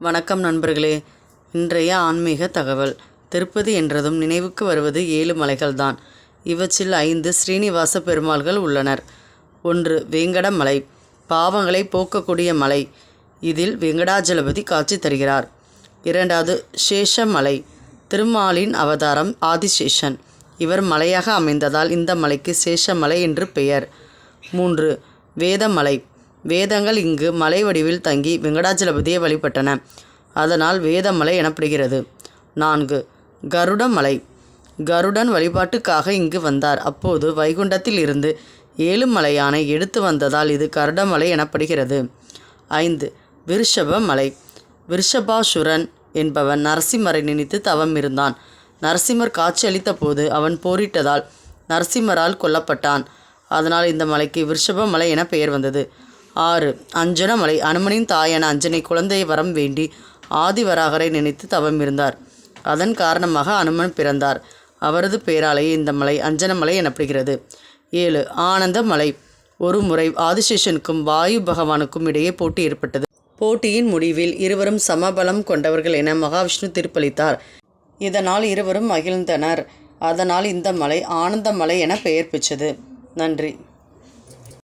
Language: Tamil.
வணக்கம் நண்பர்களே. இன்றைய ஆன்மீக தகவல். திருப்பதி என்றதும் நினைவுக்கு வருவது ஏழு மலைகள்தான். இவற்றில் ஐந்து ஸ்ரீனிவாச பெருமாள்கள் உள்ளனர். ஒன்று வேங்கடமலை. பாவங்களை போக்கக்கூடிய மலை. இதில் வெங்கடாஜலபதி காட்சி தருகிறார். இரண்டாவது சேஷமலை. திருமாலின் அவதாரம் ஆதிசேஷன். இவர் மலையாக அமைந்ததால் இந்த மலைக்கு சேஷமலை என்று பெயர். மூன்று வேதமலை. வேதங்கள் இங்கு மலை வடிவில் தங்கி வெங்கடாஜலபதியை வழிபட்டன. அதனால் வேதமலை எனப்படுகிறது. நான்கு. கருடமலை. கருடன் வழிபாட்டுக்காக இங்கு வந்தார். அப்போது வைகுண்டத்தில் இருந்து ஏழுமலையானை எடுத்து வந்ததால் இது கருடமலை எனப்படுகிறது. ஐந்து. விருஷப மலை விருஷபாசுரன் என்பவன் நரசிம்மரை நினைத்து தவம் இருந்தான். நரசிம்மர் காட்சியளித்த போது அவன் போரிட்டதால் நரசிம்மரால் கொல்லப்பட்டான். அதனால் இந்த மலைக்கு விருஷப மலை என பெயர் வந்தது. ஆறு. அஞ்சனமலை அனுமனின் தாயான அஞ்சனை குழந்தை வரம் வேண்டி ஆதிவராகரை நினைத்து தவம் இருந்தார். அதன் காரணமாக அனுமன் பிறந்தார். அவரது பெயராலேயே இந்த மலை அஞ்சனமலை எனப்படுகிறது. ஏழு. ஆனந்த மலை. ஒரு முறை ஆதிசேஷனுக்கும் வாயு பகவானுக்கும் இடையே போட்டி ஏற்பட்டது. போட்டியின் முடிவில் இருவரும் சமபலம் கொண்டவர்கள் என மகாவிஷ்ணு தீர்ப்பளித்தார். இதனால் இருவரும் மகிழ்ந்தனர். அதனால் இந்த மலை ஆனந்த மலை என பெயர் பெற்றது. நன்றி.